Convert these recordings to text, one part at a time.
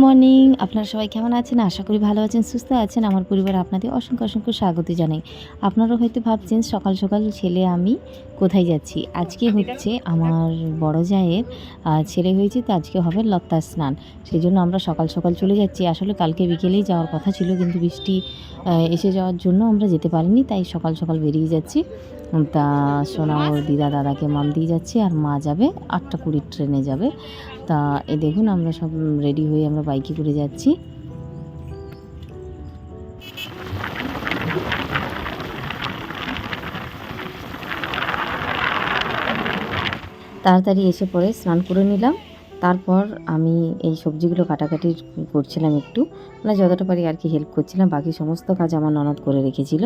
Morning. আপনারা সবাই কেমন আছেন? আশা করি ভালো আছেন সুস্থ আছেন। আমার পরিবার আপনাদের অসংখ্য অসংখ্য স্বাগত জানাই। আপনারা হয়তো ভাবছেন সকাল সকাল ছেলে আমি কোথায় যাচ্ছি? আজকে হচ্ছে আমার বড় জায়ের ছেলে হয়েছে তো আজকে হবে লত্তা স্নান। সেই জন্য আমরা সকাল সকাল চলে যাচ্ছি। আসলে কালকে বিকেলেই যাওয়ার কথা ছিল কিন্তু বৃষ্টি এসে যাওয়ার জন্য আমরা যেতে পারিনি তাই সকাল সকাল বেরিয়ে যাচ্ছি। তা সোনা ওর দিদা দাদাকে মাম দিয়ে যাচ্ছে আর মা যাবে আটটা কুড়ির ট্রেনে যাবে। তা এ দেখুন আমরা সব রেডি হয়ে আমরা বাইকে করে যাচ্ছি। তাড়াতাড়ি এসে পরে স্নান করে নিলাম। তারপর আমি এই সবজিগুলো কাটাকাটি করছিলাম একটু। মানে যতটা পারি আর কি হেল্প করছিলাম। বাকি সমস্ত কাজ আমার ননদ করে রেখেছিল।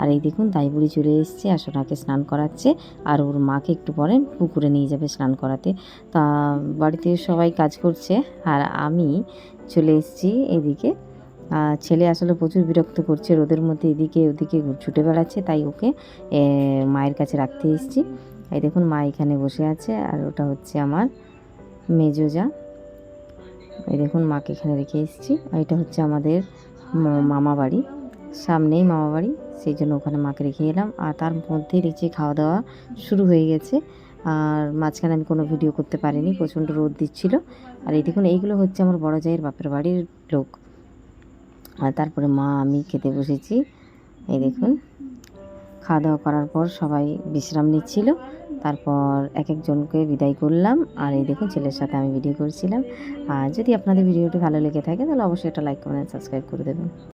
আর এই দেখুন তাই বুড়ি চলে এসছে আর সোনাকে স্নান করাচ্ছে। আর ওর মাকে একটু পরে পুকুরে নিয়ে যাবে স্নান করাতে। তা বাড়িতে সবাই কাজ করছে। আর আমি চলে এসেছি এদিকে। ছেলে আসলে প্রচুর বিরক্ত করছে। রোদের মধ্যে এদিকে ওদিকে ছুটে বেড়াচ্ছে। তাই ওকে মায়ের কাছে রাখতে এসেছি। এই দেখুন, মা এখানে বসে আছে। আর ওটা হচ্ছে আমার মেজোজা। এই দেখুন, মাকে এখানে রেখে এসেছি। আর এটা হচ্ছে আমাদের মামা বাড়ি। সামনেই মামা বাড়ি, সেই জন্য ওখানে মাকে রেখে এলাম। আর তার মধ্যেই দেখছি খাওয়া দাওয়া শুরু হয়ে গেছে। আর মাঝখানে আমি কোনো ভিডিও করতে পারিনি, প্রচণ্ড রোদ দিচ্ছিল। আর এই দেখুন, এইগুলো হচ্ছে আমার বড় জায়ের বাপের বাড়ির লোক। আর তারপরে মা, আমি খেতে বসেছি। এই দেখুন। খাওয়া দাওয়া করার পর সবাই বিশ্রাম নিচ্ছিল। তারপর এক একজনকে বিদায় করলাম। আর এই দেখুন, ছেলের সাথে আমি ভিডিও করছিলাম। আর যদি আপনাদের ভিডিওটি ভালো লেগে থাকে, তাহলে অবশ্যই একটা লাইক কমেন্ট সাবস্ক্রাইব করে দেবেন।